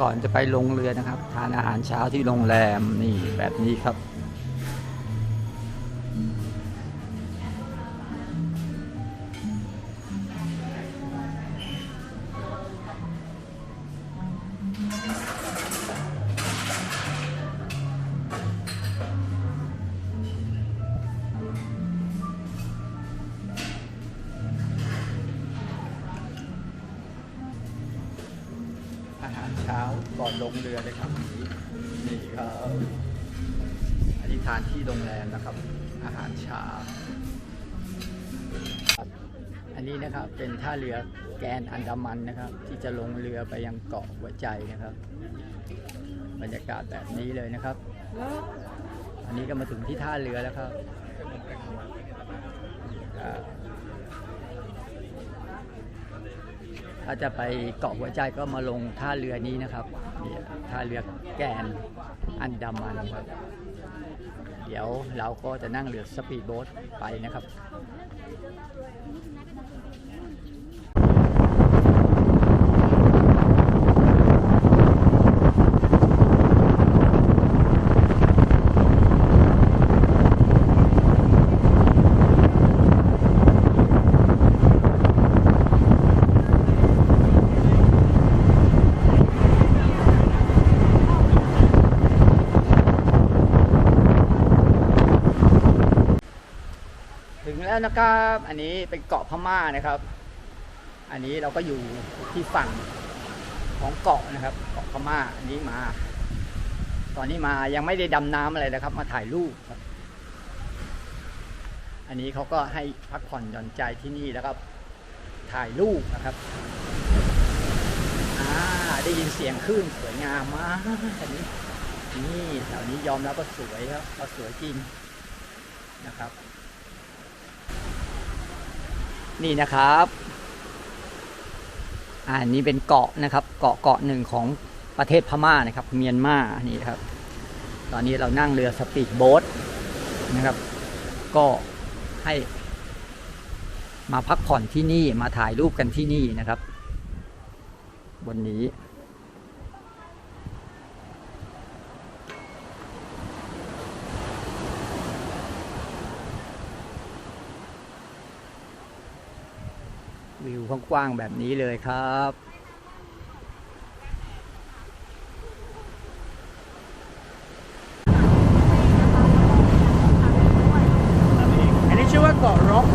ก่อนจะไปลงเรือนะครับ ทานอาหารเช้าที่โรงแรมนี่แบบนี้ครับ เช้าก่อนลงเรือเลยครับนี่ครับอันนี้ทานที่โรงแรมนะครับ อาหารเช้าอันนี้นะครับเป็นท่าเรือแกนอันดามันนะครับ ที่จะลงเรือไปยังเกาะหัวใจนะครับ บรรยากาศแบบนี้เลยนะครับ อันนี้ก็มาถึงที่ท่าเรือแล้วครับครับ ถ้าจะไปเกาะหัวใจก็มาลงท่าเรือนี้นะครับท่าเรือแกนอันดามันครับเดี๋ยวเราก็จะนั่งเรือสปีดโบ๊ทไปนะครับ แล้วนะครับ อันนี้เป็นเกาะพม่านะครับ อันนี้เราก็อยู่ที่ฝั่งของเกาะนะครับ เกาะพม่าอันนี้มา ตอนนี้มายังไม่ได้ดำน้ำอะไรนะครับ มาถ่ายรูปครับ อันนี้เขาก็ให้พักผ่อนหย่อนใจที่นี่แล้วก็ถ่ายรูปนะครับอ่าได้ยินเสียงคลื่นสวยงามมากอันนี้นี่แถวนี้ยอมรับว่าสวยครับว่าสวยจริงนะครับ นี่นะครับ อ่านี่เป็นเกาะนะครับ เกาะเกาะหนึ่งของประเทศพม่านะครับ เมียนมา นี่ครับ ตอนนี้เรานั่งเรือสปีดโบ๊ทนะครับ ก็ให้ มาพักผ่อนที่นี่ มาถ่ายรูปกันที่นี่นะครับวันนี้ วิวกว้างๆแบบนี้เลยครับ อันนี้ชื่อว่าเกาะร็อก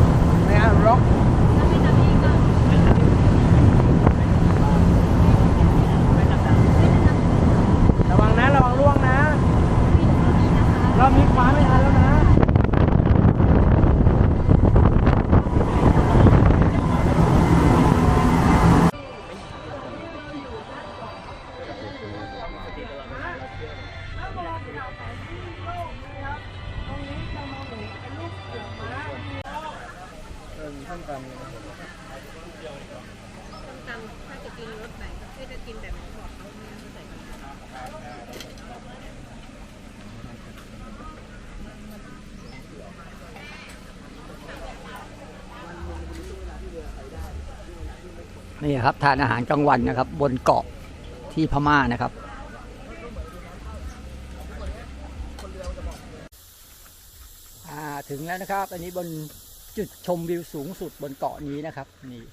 นะฮะร็อกระวังนะ ระวังล่วงนะ เรามีคว้าไม่ทันแล้วนะ ตำถ้าจะกินรสไหนก็จะกินแบบไหนบอกเขาไม่ต้องใส่ นี่ครับทานอาหารกลางวันนะครับ บนเกาะที่พม่านะครับ ถึงแล้วนะครับ อันนี้บนจุดชมวิวสูงสุดบนเกาะนี้นะครับ นี่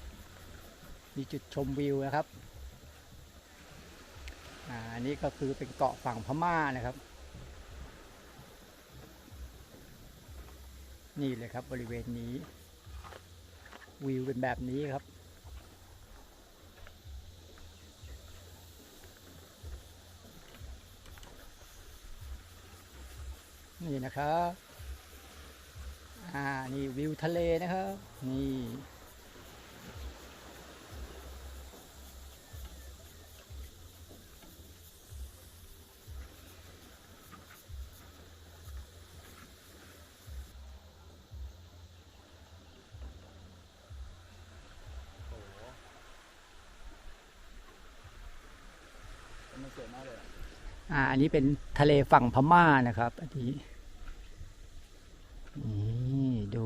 มีจุดชมวิวนะครับอันนี้ก็คือเป็นเกาะฝั่งพม่านะครับ นี่เลยครับบริเวณนี้ วิวเป็นแบบนี้ครับ นี่นะครับอ่านี่วิวทะเลนะครับนี่อ่าอันนี้เป็นทะเลฝั่งพม่านะครับอันนี้ นี่ดู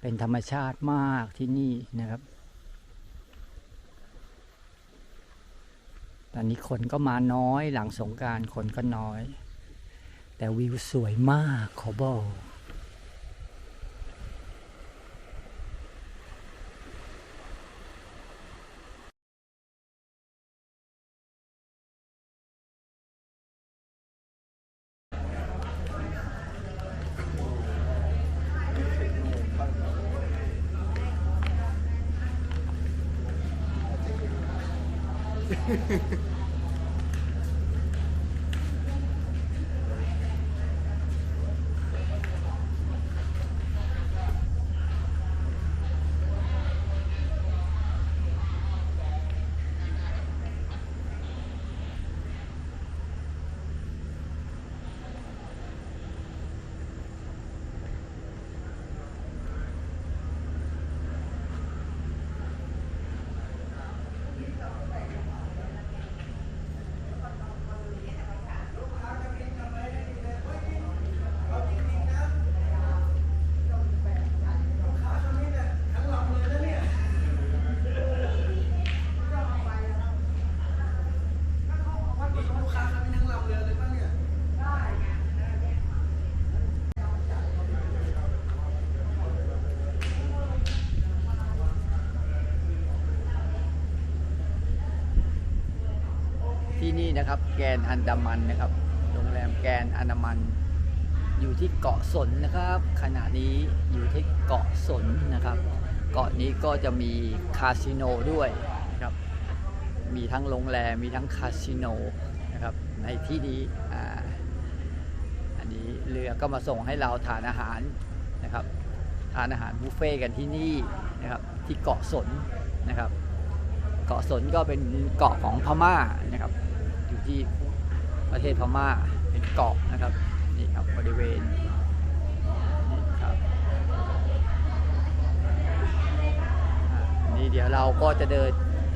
เป็นธรรมชาติมากที่นี่นะครับ ตอนนี้คนก็มาน้อยหลังสงการคนก็น้อย แต่วิวสวยมากขอบอก フフフ。 นี่นะครับ แกนอันดามันนะครับ โรงแรมแกนอันดามัน อยู่ที่เกาะสนนะครับ ขณะนี้อยู่ที่เกาะสนนะครับ เกาะนี้ก็จะมีคาสิโนด้วยนะครับ มีทั้งโรงแรมมีทั้งคาสิโนนะครับในที่นี้อ่าอันนี้เรือก็มาส่งให้เราทานอาหารนะครับทานอาหารบุฟเฟ่กันที่นี่นะครับที่เกาะสนนะครับ เกาะสนก็เป็นเกาะของพม่านะครับ อยู่ที่ประเทศพม่าเป็นเกาะนะครับนี่ครับบริเวณนี่ครับนี่เดี๋ยวเราก็จะเดิน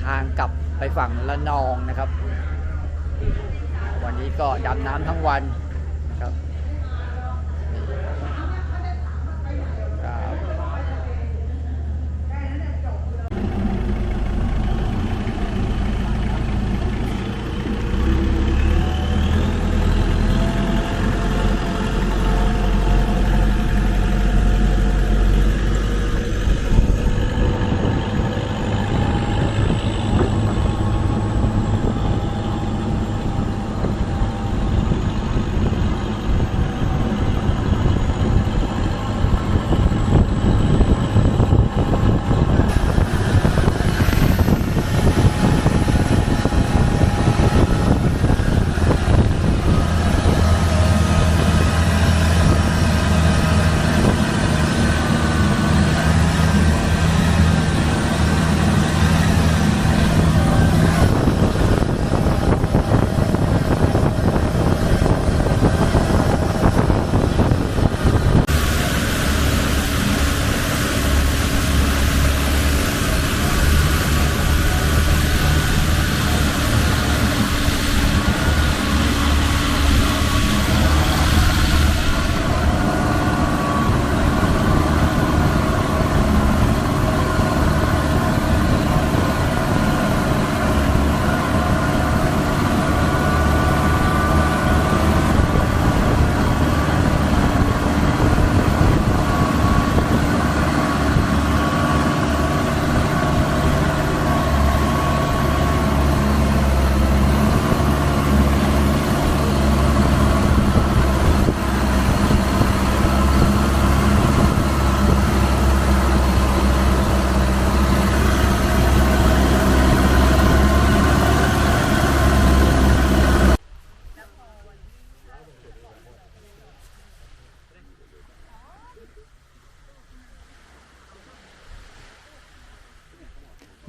ทางกลับไปฝั่งละนองนะครับ วันนี้ก็ดำน้ำทั้งวัน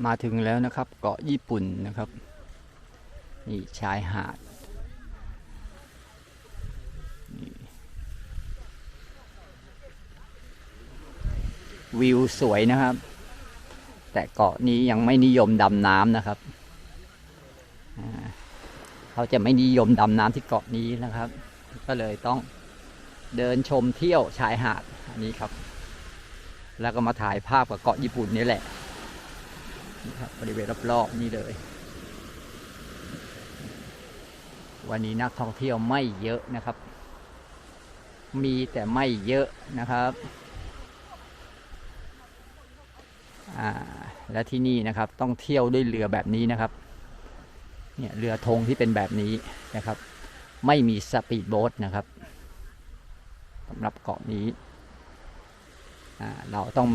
มาถึงแล้วนะครับ เกาะญี่ปุ่นนะครับนี่ชายหาดวิวสวยนะครับ แต่เกาะนี้ยังไม่นิยมดำน้ำนะครับเขาจะไม่นิยมดำน้ำที่เกาะนี้นะครับ ก็เลยต้องเดินชมเที่ยวชายหาดอันนี้ครับ แล้วก็มาถ่ายภาพกับเกาะญี่ปุ่นนี่แหละ ครับบริเวณรอบๆนี่เลย วันนี้นักท่องเที่ยวไม่เยอะนะครับ มีแต่ไม่เยอะนะครับและที่นี่นะครับต้องเที่ยวด้วยเรือแบบนี้นะครับเนี่ยเรือธงที่เป็นแบบนี้นะครับ ไม่มีสปีดโบ๊ทนะครับสำหรับเกาะนี้เราต้อง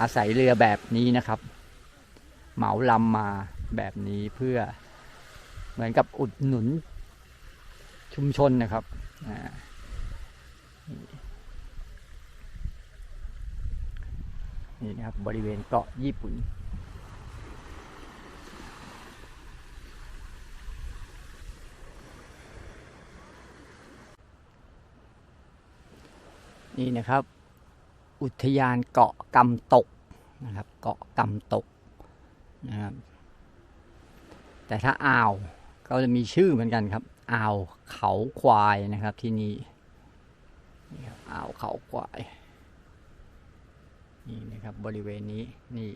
อาศัยเรือแบบนี้นะครับ เหมาลำมาแบบนี้เพื่อเหมือนกับอุดหนุนชุมชนนะครับนี่นะครับบริเวณเกาะญี่ปุ่นนี่นะครับ อุทยานเกาะกำตกนะครับ เกาะกำตก นะครับ แต่ถ้าอ่าวก็จะมีชื่อเหมือนกันครับอ่าวเขาควายนะครับที่นี่อ่าวเขาควายนี่นะครับบริเวณนี้นี่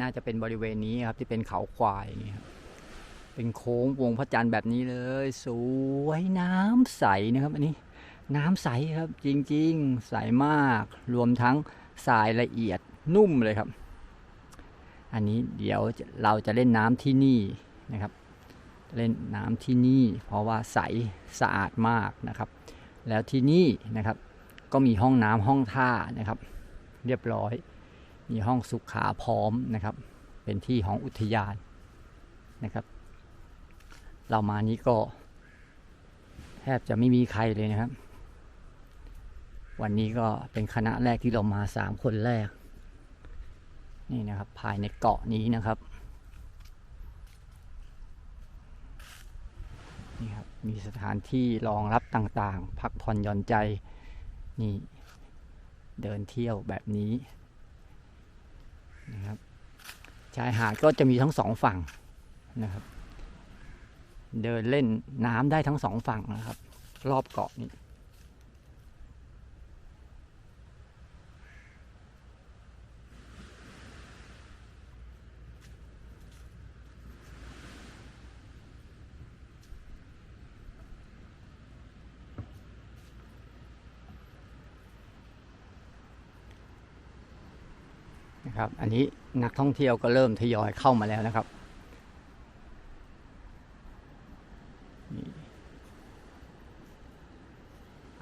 น่าจะเป็นบริเวณนี้ครับที่เป็นเขาควายนี่ครับเป็นโค้งวงพระจันทร์แบบนี้เลย สวยน้ำใสนะครับอันนี้น้ำใสครับจริงๆ ใสมาก รวมทั้งทรายละเอียดนุ่มเลยครับ อันนี้เดี๋ยวเราจะเล่นน้ำที่นี่นะครับ เล่นน้ำที่นี่ เพราะว่าใสสะอาดมากนะครับ แล้วที่นี่นะครับ ก็มีห้องน้ำห้องท่านะครับ เรียบร้อย มีห้องสุขาพร้อมนะครับ เป็นที่ของอุทยานนะครับ เรามานี้ก็ แทบจะไม่มีใครเลยนะครับ วันนี้ก็เป็นคณะแรกที่เรามาสามคนแรก นี่นะครับภายในเกาะนี้นะครับนี่ครับมีสถานที่รองรับต่างๆ พักผ่อนหย่อนใจนี่เดินเที่ยวแบบนี้นะครับชายหาดก็จะมีทั้งสองฝั่งนะครับ เดินเล่นน้ำได้ทั้งสองฝั่งนะครับ รอบเกาะนี้ นะครับ อันนี้นักท่องเที่ยวก็เริ่มทยอยเข้ามาแล้วนะครับ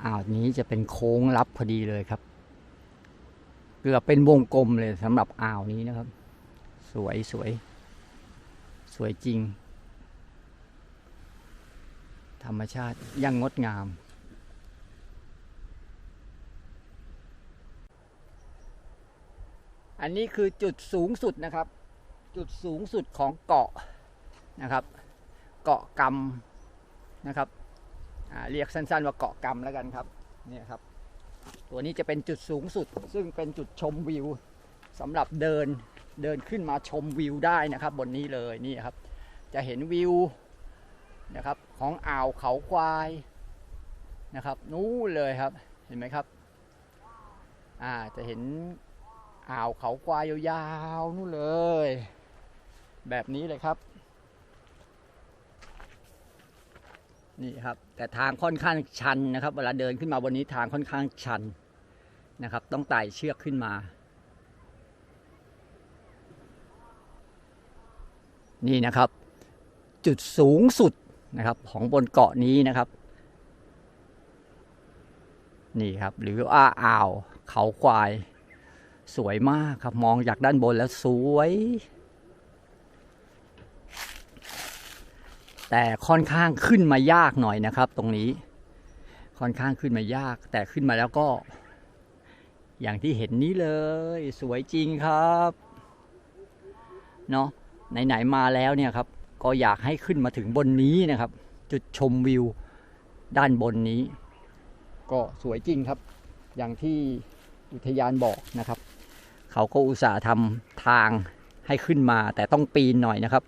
อ่าวนี้จะเป็นโค้งลับพอดีเลยครับ เกือบเป็นวงกลมเลยสำหรับอ่าวนี้นะครับ สวยสวย สวยจริง ธรรมชาติยังงดงาม อันนี้คือจุดสูงสุดนะครับ จุดสูงสุดของเกาะนะครับ เกาะกำนะครับเรียกสั้นๆว่าเกาะกำแล้วกันครับเนี่ยครับ ตัวนี้จะเป็นจุดสูงสุด ซึ่งเป็นจุดชมวิวสำหรับเดินเดินขึ้นมาชมวิวได้นะครับ บนนี้เลยนี่ครับ จะเห็นวิวนะครับของอ่าวเขาควายนะครับ นู้นเลยครับเห็นไหมครับ อ่าจะเห็น อ่าวเขาควายยาวๆนู่นเลย แบบนี้เลยครับ นี่ครับ แต่ทางค่อนข้างชันนะครับ เวลาเดินขึ้นมาบนนี้ทางค่อนข้างชันนะครับ ต้องไต่เชือกขึ้นมา นี่นะครับ จุดสูงสุดนะครับ ของบนเกาะนี้นะครับ นี่ครับ หรือว่าอ่าวเขาควาย สวยมากครับมองจากด้านบนแล้วสวย แต่ค่อนข้างขึ้นมายากหน่อยนะครับ ตรงนี้ ค่อนข้างขึ้นมายาก แต่ขึ้นมาแล้วก็ อย่างที่เห็นนี้เลย สวยจริงครับเนาะไหนๆมาแล้วเนี่ยครับ ก็อยากให้ขึ้นมาถึงบนนี้นะครับ จุดชมวิวด้านบนนี้ ก็สวยจริงครับ อย่างที่อุทยานบอกนะครับ เขาก็อุตส่าห์ทำทางให้ขึ้นมา แต่ต้องปีนหน่อยนะครับ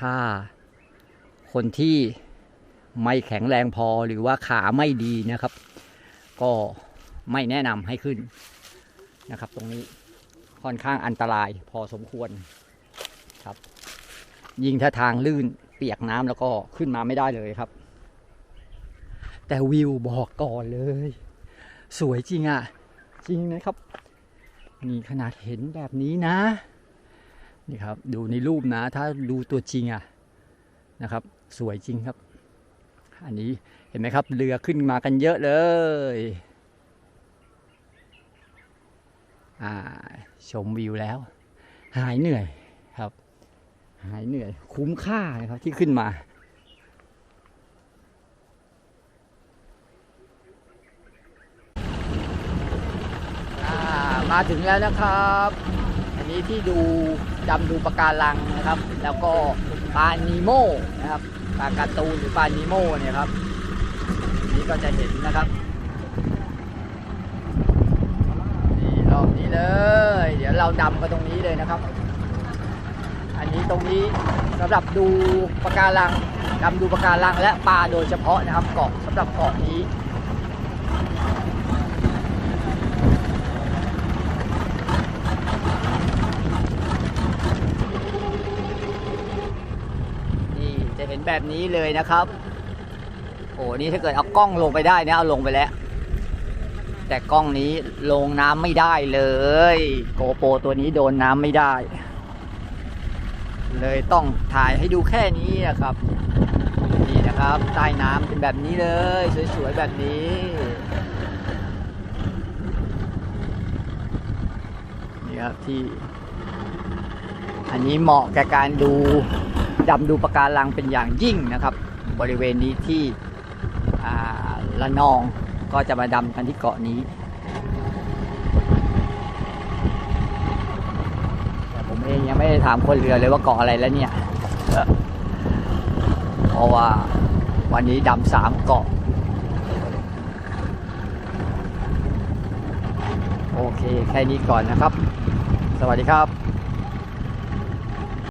ถ้าคนที่ไม่แข็งแรงพอหรือว่าขาไม่ดีนะครับ ก็ไม่แนะนำให้ขึ้นนะครับ ตรงนี้ค่อนข้างอันตรายพอสมควรครับ ยิ่งถ้าทางลื่นเปียกน้ำแล้วก็ขึ้นมาไม่ได้เลยครับ แต่วิวบอกก่อนเลย สวยจริงอะ จริงนะครับ นี่ขนาดเห็นแบบนี้นะ นี่ครับ ดูในรูปนะ ถ้าดูตัวจริงอะนะครับ สวยจริงครับ อันนี้เห็นไหมครับ เรือขึ้นมากันเยอะเลยชมวิวแล้ว หายเหนื่อยครับ หายเหนื่อย คุ้มค่านะครับที่ขึ้นมา มาถึงแล้วนะครับ อันนี้ที่ดูดำดูปะการังนะครับ แล้วก็ปลานีโมนะครับปลาการ์ตูนหรือปลานีโมเนี่ยครับ นี่ก็จะเห็นนะครับนี่รอบนี้เลย เดี๋ยวเราดำไปตรงนี้เลยนะครับ อันนี้ตรงนี้สำหรับดูปะการังดำดูปะการังและปลาโดยเฉพาะนะครับเกาะสำหรับเกาะนี้ นี่จะเห็น แบบนี้เลยนะครับ โอ้นี่ถ้าเกิดเอากล้องลงไปได้นะเอาลงไปแล้ว แต่กล้องนี้ลงน้ำไม่ได้เลย โกโปรตัวนี้โดนน้ำไม่ได้ เลยต้องถ่ายให้ดูแค่นี้นะครับ นี่นะครับใต้น้ำเป็นแบบนี้เลย สวยๆแบบนี้นี่ครับที่ อันนี้เหมาะแก่การดู ดำดูปะการังเป็นอย่างยิ่งนะครับ บริเวณนี้ที่ละนองก็จะมาดำกันที่เกาะนี้แต่ผมเองยังไม่ได้ถามคนเรือเลยว่าเกาะอะไรแล้วเนี่ย เพราะว่าวันนี้ดำสามเกาะ โอเค แค่นี้ก่อนนะครับ สวัสดีครับ